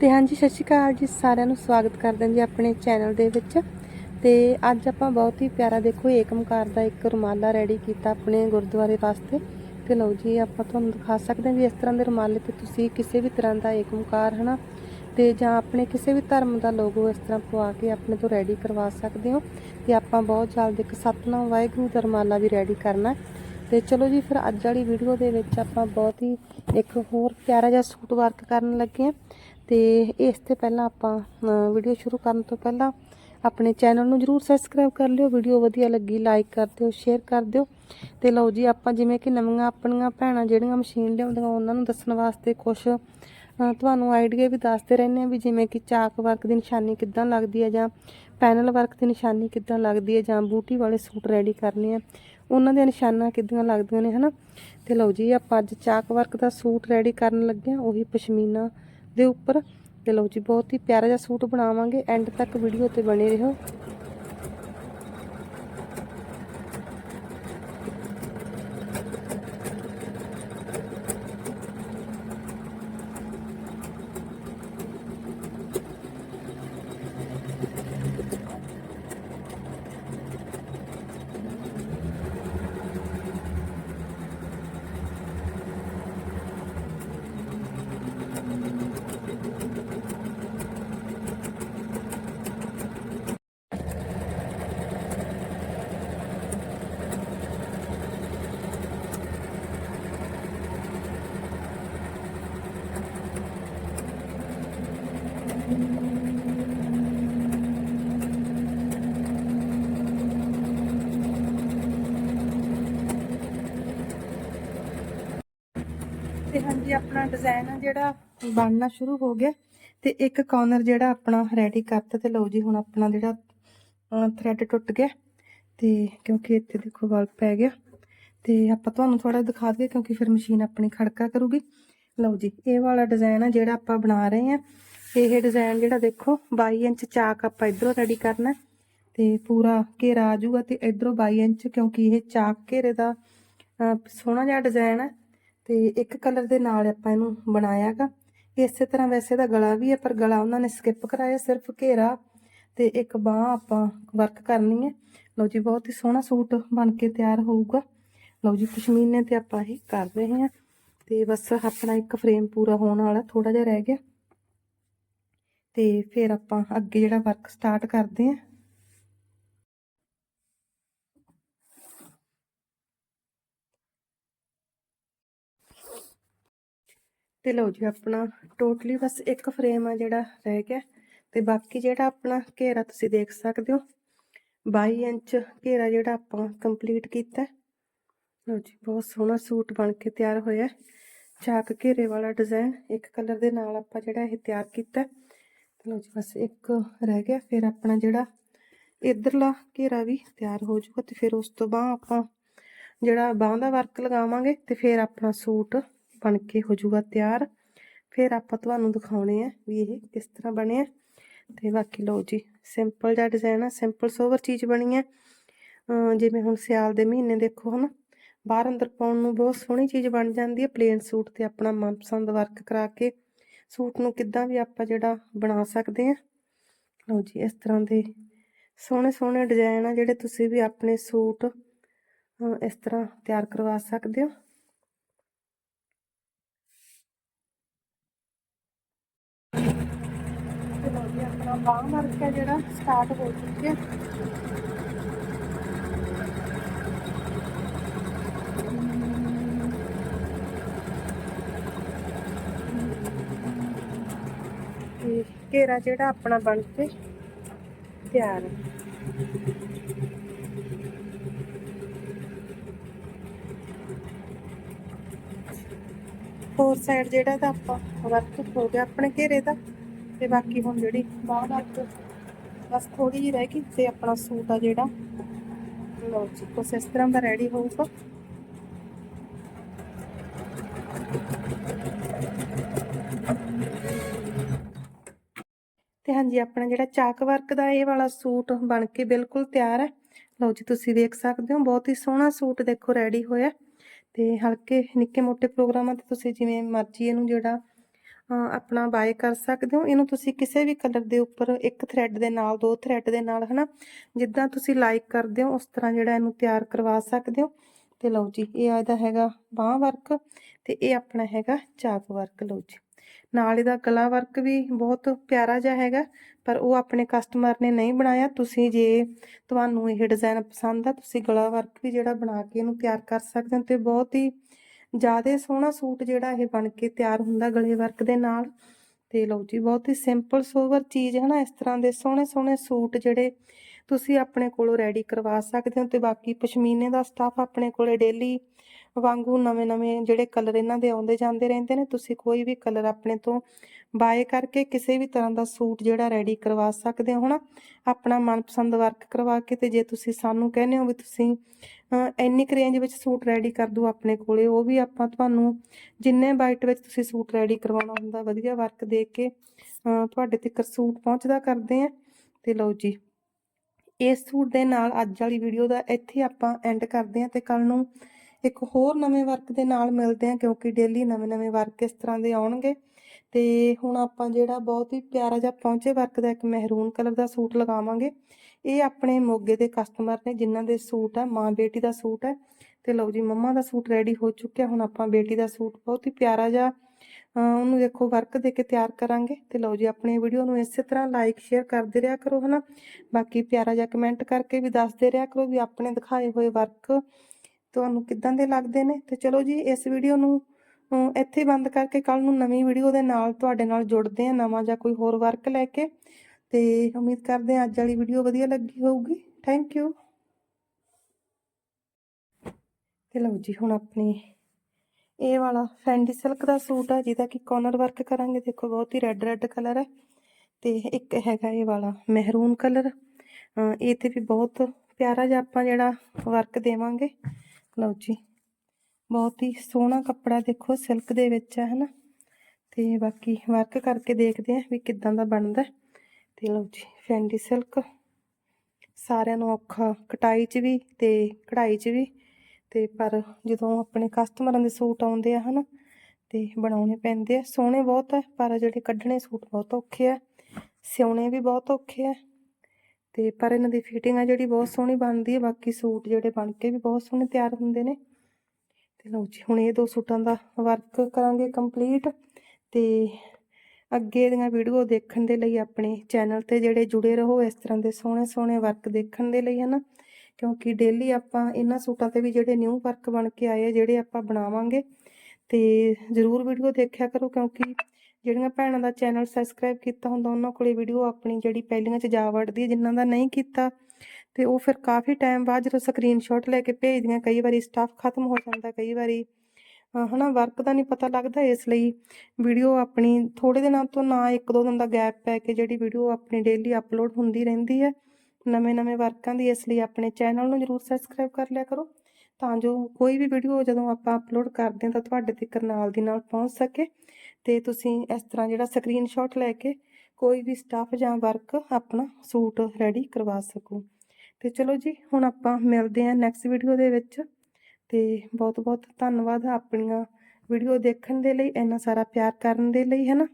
ਤੇ ਹਾਂਜੀ, ਸਤਿ ਸ਼੍ਰੀ ਅਕਾਲ ਜੀ ਸਾਰਿਆਂ ਨੂੰ, ਸਵਾਗਤ ਕਰਦੇ ਹਾਂ ਜੀ ਆਪਣੇ ਚੈਨਲ ਦੇ ਵਿੱਚ। ਤੇ ਅੱਜ ਆਪਾਂ ਬਹੁਤ ਹੀ ਪਿਆਰਾ ਦੇਖੋ ਏਕਮਕਾਰ ਦਾ ਇੱਕ ਰੁਮਾਲਾ ਰੈਡੀ ਕੀਤਾ ਆਪਣੇ ਗੁਰਦੁਆਰੇ ਵਾਸਤੇ। ਤੇ ਲਓ ਜੀ, ਆਪਾਂ ਤੁਹਾਨੂੰ ਦਿਖਾ ਸਕਦੇ ਹਾਂ ਵੀ ਇਸ ਤਰ੍ਹਾਂ ਦੇ ਰੁਮਾਲੇ ਤੇ ਤੁਸੀਂ ਕਿਸੇ ਵੀ ਤਰ੍ਹਾਂ ਦਾ ਏਕਮਕਾਰ ਹਨਾ? ਤੇ ਜਾਂ ਆਪਣੇ ਕਿਸੇ ਵੀ ਧਰਮ ਦਾ ਲੋਗੋ ਇਸ ਤਰ੍ਹਾਂ ਪਵਾ ਕੇ ਆਪਣੇ ਤੋਂ ਰੈਡੀ ਕਰਵਾ ਸਕਦੇ ਹੋ। ਤੇ ਆਪਾਂ ਬਹੁਤ ਜਲਦ ਇੱਕ ਸਤਨਾਮ ਵਾਹਿਗੁਰੂ ਦਾ ਰੁਮਾਲਾ ਵੀ ਰੈਡੀ ਕਰਨਾ ਹੈ। ਤੇ ਚਲੋ ਜੀ, ਫਿਰ ਅੱਜ ਵਾਲੀ ਵੀਡੀਓ ਦੇ ਵਿੱਚ ਆਪਾਂ ਬਹੁਤ ਹੀ ਇੱਕ ਹੋਰ ਪਿਆਰਾ ਜਿਹਾ ਸੂਟ ਵਰਕ ਕਰਨ ਲੱਗੇ ਹਾਂ। ਤੇ ਇਸ ਤੇ ਪਹਿਲਾਂ ਆਪਾਂ ਵੀਡੀਓ ਸ਼ੁਰੂ ਕਰਨ ਤੋਂ ਪਹਿਲਾਂ ਆਪਣੇ ਚੈਨਲ ਨੂੰ ਜਰੂਰ ਸਬਸਕ੍ਰਾਈਬ ਕਰ ਲਿਓ ਵੀਡੀਓ ਵਧੀਆ ਲੱਗੀ ਲਾਈਕ ਕਰ ਦਿਓ ਸ਼ੇਅਰ ਕਰ ਦਿਓ। ਤੇ ਲਓ ਜੀ, ਆਪਾਂ ਜਿਵੇਂ ਕਿ ਨਵੀਆਂ ਆਪਣੀਆਂ ਭੈਣਾਂ ਜਿਹੜੀਆਂ ਮਸ਼ੀਨ ਲਿਆਉਂਦੀਆਂ, ਉਹਨਾਂ ਨੂੰ ਦੱਸਣ ਵਾਸਤੇ ਕੁਝ ਤੁਹਾਨੂੰ ਆਈਡੀਆ ਵੀ ਦੱਸਦੇ ਰਹਿੰਦੇ ਆ ਵੀ ਜਿਵੇਂ ਕਿ ਚਾਕ ਵਰਕ ਦੀ ਨਿਸ਼ਾਨੀ ਕਿੱਦਾਂ ਲੱਗਦੀ ਹੈ ਜਾਂ ਪੈਨਲ ਵਰਕ ਦੀ ਨਿਸ਼ਾਨੀ ਕਿੱਦਾਂ ਲੱਗਦੀ ਹੈ ਜਾਂ ਬੂਟੀ ਵਾਲੇ ਸੂਟ ਰੈਡੀ ਕਰਨੇ ਆ, ਉਹਨਾਂ ਦੀਆਂ ਨਿਸ਼ਾਨਾਂ ਕਿੱਦਾਂ ਲੱਗਦੀਆਂ ਨੇ, ਹਨਾ? ਤੇ ਲਓ ਜੀ, ਆਪਾਂ ਅੱਜ ਚਾਕ ਵਰਕ ਦਾ ਸੂਟ ਰੈਡੀ ਕਰਨ ਲੱਗੇ ਆ ਉਹੀ ਪਸ਼ਮੀਨਾ ਦੇ ਉੱਪਰ। ਤੇ ਲਓ ਜੀ, ਬਹੁਤ ਹੀ ਪਿਆਰਾ ਜਿਹਾ ਸੂਟ ਬਣਾਵਾਂਗੇ। ਐਂਡ ਤੱਕ ਵੀਡੀਓ ਤੇ ਬਣੇ ਰਹੋ। ਤੇ ਹਾਂਜੀ, ਆਪਣਾ ਡਿਜ਼ਾਈਨ ਆ ਜਿਹੜਾ ਬਣਨਾ ਸ਼ੁਰੂ ਹੋ ਗਿਆ ਤੇ ਇੱਕ ਕਾਰਨਰ ਜਿਹੜਾ ਆਪਣਾ ਰੈਡੀ ਕਰਤਾ ਤੇ ਲਓ ਜੀ, ਹੁਣ ਆਪਣਾ ਜਿਹੜਾ ਥ੍ਰੈਡ ਟੁੱਟ ਗਿਆ ਤੇ ਕਿਉਂਕਿ ਇੱਥੇ ਦੇਖੋ ਗਲ ਪੈ ਗਿਆ ਤੇ ਆਪਾਂ ਤੁਹਾਨੂੰ ਥੋੜਾ ਦਿਖਾ ਦਈਏ ਕਿਉਂਕਿ ਫਿਰ ਮਸ਼ੀਨ ਆਪਣੀ ਖੜਕਾ ਕਰੂਗੀ। ਲਓ ਜੀ, ਇਹ ਵਾਲਾ ਡਿਜ਼ਾਈਨ ਆ ਜਿਹੜਾ ਆਪਾਂ ਬਣਾ ਰਹੇ ਆ ਇਹ ਡਿਜ਼ਾਈਨ ਜਿਹੜਾ ਦੇਖੋ 22 ਇੰਚ ਚਾਕ ਆਪਾਂ ਇਧਰੋਂ ਰੈਡੀ ਕਰਨਾ ਤੇ ਪੂਰਾ ਘੇਰਾ ਆ ਜਾਊਗਾ ਤੇ ਇਧਰੋਂ 22 ਇੰਚ ਕਿਉਂਕਿ ਇਹ ਚਾਕ ਘੇਰੇ ਦਾ ਸੋਹਣਾ ਜਿਹਾ ਡਿਜ਼ਾਈਨ ਹੈ ਤੇ ਇੱਕ ਕਲਰ ਦੇ ਨਾਲ ਆਪਾਂ ਇਹਨੂੰ ਬਣਾਇਆਗਾ ਇਸੇ ਤਰ੍ਹਾਂ ਵੈਸੇ ਦਾ ਗਲਾ ਵੀ ਹੈ, ਪਰ ਗਲਾ ਉਹਨਾਂ ਨੇ ਸਕਿਪ ਕਰਾਇਆ, ਸਿਰਫ ਘੇਰਾ ਤੇ ਇੱਕ ਬਾਹ ਆਪਾਂ ਵਰਕ ਕਰਨੀ ਹੈ। ਲਓ ਜੀ, ਬਹੁਤ ਹੀ ਸੋਹਣਾ ਸੂਟ ਬਣ ਕੇ ਤਿਆਰ ਹੋਊਗਾ। ਲਓ ਜੀ, ਪਸ਼ਮੀਨੇ ਤੇ ਆਪਾਂ ਇਹ ਕਰ ਰਹੇ ਹਾਂ ਤੇ ਬਸ ਆਪਣਾ ਇੱਕ ਫਰੇਮ ਪੂਰਾ ਹੋਣ ਵਾਲਾ ਥੋੜਾ ਜਿਹਾ ਰਹਿ ਗਿਆ। ਤੇ ਫਿਰ ਆਪਾਂ ਅੱਗੇ ਜਿਹੜਾ ਵਰਕ ਸਟਾਰਟ ਕਰਦੇ ਹਾਂ। ਤੇ ਲਓ ਜੀ ਆਪਣਾ ਟੋਟਲੀ ਬਸ ਇੱਕ ਫਰੇਮ ਆ ਜਿਹੜਾ ਰਹਿ ਗਿਆ ਤੇ ਬਾਕੀ ਜਿਹੜਾ ਆਪਣਾ ਘੇਰਾ ਤੁਸੀਂ ਦੇਖ ਸਕਦੇ ਹੋ 22 ਇੰਚ ਘੇਰਾ ਜਿਹੜਾ ਆਪਾਂ ਕੰਪਲੀਟ ਕੀਤਾ। ਲਓ ਜੀ, ਬਹੁਤ ਸੋਹਣਾ ਸੂਟ ਬਣ ਕੇ ਤਿਆਰ ਹੋਇਆ। ਚਾਕ ਘੇਰੇ ਵਾਲਾ ਡਿਜ਼ਾਈਨ ਇੱਕ ਕਲਰ ਦੇ ਨਾਲ ਆਪਾਂ ਜਿਹੜਾ ਇਹ ਤਿਆਰ ਕੀਤਾ। ਤੇ ਲਓ ਜੀ, ਬਸ ਇੱਕ ਰਹਿ ਗਿਆ, ਫਿਰ ਆਪਣਾ ਜਿਹੜਾ ਇਧਰਲਾ ਘੇਰਾ ਵੀ ਤਿਆਰ ਹੋ ਜਾਊਗਾ ਤੇ ਫਿਰ ਉਸ ਤੋਂ ਬਾਅਦ ਆਪਾਂ ਜਿਹੜਾ ਬਾਹਾਂ ਦਾ ਵਰਕ ਲਗਾਵਾਂਗੇ ਤੇ ਫਿਰ ਆਪਣਾ ਸੂਟ ਬਣ ਕੇ ਹੋ ਜਾਊਗਾ ਤਿਆਰ। ਫਿਰ ਆਪਾਂ ਤੁਹਾਨੂੰ ਦਿਖਾਉਣੇ ਆ ਵੀ ਇਹ ਕਿਸ ਤਰ੍ਹਾਂ ਬਣਿਆ ਤੇ ਬਾਕੀ ਲਓ ਜੀ ਸਿੰਪਲ ਜਿਹਾ ਡਿਜ਼ਾਈਨ ਆ ਸਿੰਪਲ ਸੋਵਰ ਚੀਜ਼ ਬਣੀ ਹੈ ਜਿਵੇਂ ਹੁਣ ਸਿਆਲ ਦੇ ਮਹੀਨੇ ਦੇਖੋ ਹਨਾ, ਬਾਹਰ ਅੰਦਰ ਪਾਉਣ ਨੂੰ ਬਹੁਤ ਸੋਹਣੀ ਚੀਜ਼ ਬਣ ਜਾਂਦੀ ਹੈ ਪਲੇਨ ਸੂਟ ਤੇ ਆਪਣਾ ਮਨਪਸੰਦ ਵਰਕ ਕਰਾ ਕੇ। ਸੂਟ ਨੂੰ ਕਿੱਦਾਂ ਵੀ ਆਪਾਂ ਜਿਹੜਾ ਬਣਾ ਸਕਦੇ ਹਾਂ ਲਓ ਜੀ, ਇਸ ਤਰ੍ਹਾਂ ਦੇ ਸੋਹਣੇ ਸੋਹਣੇ ਡਿਜ਼ਾਈਨ ਆ ਜਿਹੜੇ ਤੁਸੀਂ ਵੀ ਆਪਣੇ ਸੂਟ ਇਸ ਤਰ੍ਹਾਂ ਤਿਆਰ ਕਰਵਾ ਸਕਦੇ ਹੋ ਤੇ ਲਓ ਜੀ ਆਪਣਾ ਵਰਕ ਹੈ ਜਿਹੜਾ ਸਟਾਰਟ ਹੋ ਚੁੱਕਿਆ ਘੇਰਾ ਜਿਹੜਾ ਆਪਣਾ ਬਣ ਕੇ ਤਿਆਰ ਹੈ। ਹੋਰ ਸਾਈਡ ਜਿਹੜਾ ਤਾਂ ਆਪਾਂ ਵਰਕ ਹੋ ਗਿਆ ਆਪਣੇ ਘੇਰੇ ਦਾ। ਤੇ ਬਾਕੀ ਹੁਣ ਜਿਹੜੀ ਬਾਹ ਦਾ ਬਸ ਥੋੜੀ ਜਿਹੀ ਰਹਿ ਗਈ ਤੇ ਆਪਣਾ ਸੂਟ ਆ ਜਿਹੜਾ। ਲਓ ਜੀ, ਕੁਛ ਇਸ ਤਰ੍ਹਾਂ ਦਾ ਰੈਡੀ ਹੋਊਗਾ। ਤੇ ਹਾਂਜੀ, ਆਪਣਾ ਜਿਹੜਾ ਚਾਕ ਵਰਕ ਦਾ ਇਹ ਵਾਲਾ ਸੂਟ ਬਣ ਕੇ ਬਿਲਕੁਲ ਤਿਆਰ ਹੈ ਲਓ ਜੀ, ਤੁਸੀਂ ਦੇਖ ਸਕਦੇ ਹੋ, ਬਹੁਤ ਹੀ ਸੋਹਣਾ ਸੂਟ ਦੇਖੋ ਰੈਡੀ ਹੋਇਆ। ਤੇ ਹਲਕੇ ਨਿੱਕੇ ਮੋਟੇ ਪ੍ਰੋਗਰਾਮਾਂ ਤੇ ਤੁਸੀਂ ਜਿਵੇਂ ਮਰਜ਼ੀ ਇਹਨੂੰ ਜਿਹੜਾ ਆਪਣਾ ਬਾਏ ਕਰ ਸਕਦੇ ਹੋ। ਇਹਨੂੰ ਤੁਸੀਂ ਕਿਸੇ ਵੀ ਕਲਰ ਦੇ ਉੱਪਰ, ਇੱਕ ਥਰੈਡ ਦੇ ਨਾਲ, ਦੋ ਥਰੈਡ ਦੇ ਨਾਲ, ਹਨਾ? ਜਿੱਦਾਂ ਤੁਸੀਂ ਲਾਈਕ ਕਰਦੇ ਹੋ, ਉਸ ਤਰ੍ਹਾਂ ਜਿਹੜਾ ਇਹਨੂੰ ਤਿਆਰ ਕਰਵਾ ਸਕਦੇ ਹੋ। ਤੇ ਲਓ ਜੀ, ਇਹ ਇਹਦਾ ਹੈਗਾ ਬਾਹ ਵਰਕ ਤੇ ਇਹ ਆਪਣਾ ਹੈਗਾ ਚਾਕ ਵਰਕ ਲਓ ਜੀ। ਨਾਲ ਇਹਦਾ ਗਲਾ ਵਰਕ ਵੀ ਬਹੁਤ ਪਿਆਰਾ ਜਿਹਾ ਹੈਗਾ, ਪਰ ਉਹ ਆਪਣੇ ਕਸਟਮਰ ਨੇ ਨਹੀਂ ਬਣਾਇਆ। ਤੁਸੀਂ ਜੇ ਤੁਹਾਨੂੰ ਇਹ ਡਿਜ਼ਾਈਨ ਪਸੰਦ ਆ, ਤੁਸੀਂ ਗਲਾ ਵਰਕ ਵੀ ਜਿਹੜਾ ਬਣਾ ਕੇ ਇਹਨੂੰ ਤਿਆਰ ਕਰ ਸਕਦੇ ਹੋ। ਤੇ ਬਹੁਤ ਹੀ ਜ਼ਿਆਦਾ ਸੋਹਣਾ ਸੂਟ ਜਿਹੜਾ ਇਹ ਬਣ ਕੇ ਤਿਆਰ ਹੁੰਦਾ ਗਲੇ ਵਰਕ ਦੇ ਨਾਲ। ਤੇ ਲਓ ਜੀ, ਬਹੁਤ ਹੀ ਸਿੰਪਲ ਸੋਵਰ ਚੀਜ਼ ਹੈ ਨਾ, ਇਸ ਤਰ੍ਹਾਂ ਦੇ ਸੋਹਣੇ ਸੋਹਣੇ ਸੂਟ ਜਿਹੜੇ ਤੁਸੀਂ ਆਪਣੇ ਕੋਲੋਂ ਰੈਡੀ ਕਰਵਾ ਸਕਦੇ ਹੋ। ਤੇ ਬਾਕੀ ਪਸ਼ਮੀਨੇ ਦਾ ਸਟਾਫ ਆਪਣੇ ਕੋਲੇ ਡੇਲੀ ਵਾਂਗੂ ਨਵੇਂ-ਨਵੇਂ ਜਿਹੜੇ ਕਲਰ ਇਹਨਾਂ ਦੇ ਆਉਂਦੇ ਜਾਂਦੇ ਰਹਿੰਦੇ ਨੇ, ਤੁਸੀਂ ਕੋਈ ਵੀ ਕਲਰ ਆਪਣੇ ਤੋਂ ਬਾਏ ਕਰਕੇ ਕਿਸੇ ਵੀ ਤਰ੍ਹਾਂ ਦਾ ਸੂਟ ਜਿਹੜਾ ਰੈਡੀ ਕਰਵਾ ਸਕਦੇ ਹੋ ਨਾ ਆਪਣਾ ਮਨਪਸੰਦ ਵਰਕ ਕਰਵਾ ਕੇ ਤੇ ਜੇ ਤੁਸੀਂ ਸਾਨੂੰ ਕਹਿੰਦੇ ਹੋ ਵੀ ਤੁਸੀਂ ਇੰਨੀ ਕੁ ਰੇਂਜ ਵਿੱਚ ਸੂਟ ਰੈਡੀ ਕਰ ਦਿਓ ਆਪਣੇ ਕੋਲੇ, ਉਹ ਵੀ ਆਪਾਂ ਤੁਹਾਨੂੰ ਜਿੰਨੇ ਬਾਈਟ ਵਿੱਚ ਤੁਸੀਂ ਸੂਟ ਰੈਡੀ ਕਰਵਾਉਣਾ ਹੁੰਦਾ, ਵਧੀਆ ਵਰਕ ਦੇ ਕੇ ਤੁਹਾਡੇ ਤੱਕ ਸੂਟ ਪਹੁੰਚਦਾ ਕਰਦੇ ਆ। ਤੇ ਲਓ ਜੀ, ਇਸ ਸੂਟ ਦੇ ਨਾਲ ਅੱਜ ਵਾਲੀ ਵੀਡੀਓ ਦਾ ਇੱਥੇ ਆਪਾਂ ਐਂਡ ਕਰਦੇ ਹਾਂ ਤੇ ਕੱਲ ਨੂੰ ਇੱਕ ਹੋਰ ਨਵੇਂ ਵਰਕ ਦੇ ਨਾਲ ਮਿਲਦੇ ਹਾਂ ਕਿਉਂਕਿ ਡੇਲੀ ਨਵੇਂ-ਨਵੇਂ ਵਰਕ ਇਸ ਤਰ੍ਹਾਂ ਦੇ ਆਉਣਗੇ। ਤੇ ਹੁਣ ਆਪਾਂ ਜਿਹੜਾ ਬਹੁਤ ਹੀ ਪਿਆਰਾ ਜਿਹਾ ਪਹੁੰਚੇ ਵਰਕ ਦਾ ਇੱਕ ਮਹਿਰੂਨ ਕਲਰ ਦਾ ਸੂਟ ਲਗਾਵਾਂਗੇ। ਇਹ ਆਪਣੇ ਮੋਗੇ ਦੇ ਕਸਟਮਰ ਨੇ ਜਿਨ੍ਹਾਂ ਦੇ ਸੂਟ ਆ, ਮਾਂ ਬੇਟੀ ਦਾ ਸੂਟ ਹੈ। ਤੇ ਲਓ ਜੀ, ਮੰਮਾ ਦਾ ਸੂਟ ਰੈਡੀ ਹੋ ਚੁੱਕਿਆ। ਹੁਣ ਆਪਾਂ ਬੇਟੀ ਦਾ ਸੂਟ ਬਹੁਤ ਹੀ ਪਿਆਰਾ ਜਿਹਾ ਉਹਨੂੰ ਦੇਖੋ ਵਰਕ ਦੇ ਕੇ ਤਿਆਰ ਕਰਾਂਗੇ। ਤੇ ਲਓ ਜੀ, ਆਪਣੀ ਵੀਡੀਓ ਨੂੰ ਇਸੇ ਤਰ੍ਹਾਂ ਲਾਈਕ ਸ਼ੇਅਰ ਕਰਦੇ ਰਿਹਾ ਕਰੋ, ਹਨਾ। ਬਾਕੀ ਪਿਆਰਾ ਜਿਹਾ ਕਮੈਂਟ ਕਰਕੇ ਵੀ ਦੱਸਦੇ ਰਿਹਾ ਕਰੋ ਵੀ ਆਪਣੇ ਦਿਖਾਏ ਹੋਏ ਵਰਕ ਤੁਹਾਨੂੰ ਕਿੱਦਾਂ ਦੇ ਲੱਗਦੇ ਨੇ? ਤੇ ਚਲੋ ਜੀ, ਇਸ ਵੀਡੀਓ ਨੂੰ ਇੱਥੇ ਬੰਦ ਕਰਕੇ ਕੱਲ ਨੂੰ ਨਵੀਂ ਵੀਡੀਓ ਦੇ ਨਾਲ ਤੁਹਾਡੇ ਨਾਲ ਜੁੜਦੇ ਆ ਨਵਾਂ ਜਾਂ ਕੋਈ ਹੋਰ ਵਰਕ ਲੈ ਕੇ ਤੇ ਉਮੀਦ ਕਰਦੇ ਆ ਅੱਜ ਵਾਲੀ ਵੀਡੀਓ ਵਧੀਆ ਲੱਗੀ ਹੋਊਗੀ। ਥੈਂਕ ਯੂ ਤੇ ਲਓ ਜੀ, ਹੁਣ ਆਪਣੀ ਇਹ ਵਾਲਾ ਫੈਂਡੀ ਸਿਲਕ ਦਾ ਸੂਟ ਆ, ਜਿਹਦਾ ਕਿ ਕਾਰਨਰ ਵਰਕ ਕਰਾਂਗੇ। ਦੇਖੋ, ਬਹੁਤ ਹੀ ਰੈੱਡ ਰੈੱਡ ਕਲਰ ਹੈ ਤੇ ਇੱਕ ਹੈਗਾ ਇਹ ਵਾਲਾ ਮਹਿਰੂਨ ਕਲਰ ਇਹ ਤੇ ਵੀ ਬਹੁਤ ਪਿਆਰਾ ਜਿਹਾ ਆਪਾਂ ਜਿਹੜਾ ਵਰਕ ਦੇਵਾਂਗੇ। ਲਓ ਜੀ। ਬਹੁਤ ਹੀ ਸੋਹਣਾ ਕੱਪੜਾ ਦੇਖੋ ਸਿਲਕ ਦੇ ਵਿੱਚ ਹੈ ਹਨਾ। ਤੇ ਬਾਕੀ ਵਰਕ ਕਰਕੇ ਦੇਖਦੇ ਆ ਵੀ ਕਿੱਦਾਂ ਦਾ ਬਣਦਾ ਹੈ। ਤੇ ਲਓ ਜੀ ਫੈਂਡੀ ਸਿਲਕ ਸਾਰਿਆਂ ਨੂੰ ਔਖਾ ਕਟਾਈ 'ਚ ਵੀ ਤੇ ਕਢਾਈ 'ਚ ਵੀ। ਤੇ ਪਰ ਜਦੋਂ ਆਪਣੇ ਕਸਟਮਰਾਂ ਦੇ ਸੂਟ ਆਉਂਦੇ ਆ ਹਨਾ, ਤੇ ਬਣਾਉਣੇ ਪੈਂਦੇ ਆ। ਸੋਹਣੇ ਬਹੁਤ ਹੈ ਪਰ ਜਿਹੜੇ ਕੱਢਣੇ ਸੂਟ ਬਹੁਤ ਔਖੇ ਆ। ਸਿਉਣੇ ਵੀ ਬਹੁਤ ਔਖੇ ਆ। ਤੇ ਪਰ ਇਹਨਾਂ ਦੀ ਫਿਟਿੰਗ ਆ ਜਿਹੜੀ ਬਹੁਤ ਸੋਹਣੀ ਬਣਦੀ ਹੈ ਬਾਕੀ ਸੂਟ ਜਿਹੜੇ ਬਣ ਕੇ ਵੀ ਬਹੁਤ ਸੋਹਣੇ ਤਿਆਰ ਹੁੰਦੇ ਨੇ। ਤੇ ਲਓ ਜੀ, ਹੁਣ ਇਹ ਦੋ ਸੂਟਾਂ ਦਾ ਵਰਕ ਕਰਾਂਗੇ ਕੰਪਲੀਟ ਤੇ ਅੱਗੇ ਦੀਆਂ ਵੀਡੀਓ ਦੇਖਣ ਦੇ ਲਈ ਆਪਣੇ ਚੈਨਲ ਤੇ ਜਿਹੜੇ ਜੁੜੇ ਰਹੋ, ਇਸ ਤਰ੍ਹਾਂ ਦੇ ਸੋਹਣੇ ਸੋਹਣੇ ਵਰਕ ਦੇਖਣ ਦੇ ਲਈ, ਹਨਾ? ਕਿਉਂਕਿ ਡੇਲੀ ਆਪਾਂ ਇਹਨਾਂ ਸੂਟਾਂ ਤੇ ਵੀ ਜਿਹੜੇ ਨਿਊ ਵਰਕ ਬਣ ਕੇ ਆਏ ਆ, ਜਿਹੜੇ ਆਪਾਂ ਬਣਾਵਾਂਗੇ, ਤੇ ਜ਼ਰੂਰ ਵੀਡੀਓ ਦੇਖਿਆ ਕਰੋ ਕਿਉਂਕਿ ਜਿਹੜੀਆਂ ਭੈਣਾਂ ਦਾ ਚੈਨਲ ਸਬਸਕ੍ਰਾਈਬ ਕੀਤਾ ਹੁੰਦਾ, ਉਹਨਾਂ ਕੋਲੇ ਵੀਡੀਓ ਆਪਣੀ ਜਿਹੜੀ ਪਹਿਲੀਆਂ 'ਚ ਜਾ ਵੜਦੀ ਹੈ, ਜਿਨ੍ਹਾਂ ਦਾ ਨਹੀਂ ਕੀਤਾ, ਤੇ ਉਹ ਫਿਰ ਕਾਫੀ ਟਾਈਮ ਬਾਅਦ ਜਦੋਂ ਸਕਰੀਨਸ਼ਾਟ ਲੈ ਕੇ ਭੇਜਦੀਆਂ, ਕਈ ਵਾਰੀ ਸਟਾਫ ਖਤਮ ਹੋ ਜਾਂਦਾ, ਕਈ ਵਾਰੀ, ਅਹ ਹਨਾ ਵਰਕ ਦਾ ਨਹੀਂ ਪਤਾ ਲੱਗਦਾ, ਇਸ ਲਈ ਵੀਡੀਓ ਆਪਣੀ ਥੋੜੇ ਦਿਨਾਂ ਤੋਂ ਨਾ ਇੱਕ ਦੋ ਦਿਨ ਦਾ ਗੈਪ ਪੈ ਕੇ ਜਿਹੜੀ ਵੀਡੀਓ ਆਪਣੀ ਡੇਲੀ ਅਪਲੋਡ ਹੁੰਦੀ ਰਹਿੰਦੀ ਹੈ, ਨਵੇਂ-ਨਵੇਂ ਵਰਕਾਂ ਦੀ, ਇਸ ਲਈ ਆਪਣੇ ਚੈਨਲ ਨੂੰ ਜਰੂਰ ਸਬਸਕ੍ਰਾਈਬ ਕਰ ਲਿਆ ਕਰੋ। ਤਾਂ ਜੋ ਕੋਈ ਵੀ ਵੀਡੀਓ ਜਦੋਂ ਆਪਾਂ ਅਪਲੋਡ ਕਰਦੇ ਹਾਂ ਤਾਂ ਤੁਹਾਡੇ ਤੱਕ ਨਾਲ ਦੀ ਨਾਲ ਪਹੁੰਚ ਸਕੇ ਤੇ ਤੁਸੀਂ ਇਸ ਤਰ੍ਹਾਂ ਜਿਹੜਾ ਸਕਰੀਨਸ਼ਾਟ ਲੈ ਕੇ ਕੋਈ ਵੀ ਸਟਾਫ ਜਾਂ ਵਰਕ ਆਪਣਾ ਸੂਟ ਰੈਡੀ ਕਰਵਾ ਸਕੋ। ਤੇ ਚਲੋ ਜੀ, ਹੁਣ ਆਪਾਂ ਮਿਲਦੇ ਹਾਂ ਨੈਕਸਟ ਵੀਡੀਓ ਦੇ ਵਿੱਚ ਤੇ ਬਹੁਤ ਬਹੁਤ ਧੰਨਵਾਦ ਆਪਣੀਆਂ ਵੀਡੀਓ ਦੇਖਣ ਦੇ ਲਈ, ਇੰਨਾ ਸਾਰਾ ਪਿਆਰ ਕਰਨ ਦੇ ਲਈ ਹੈ ਨਾ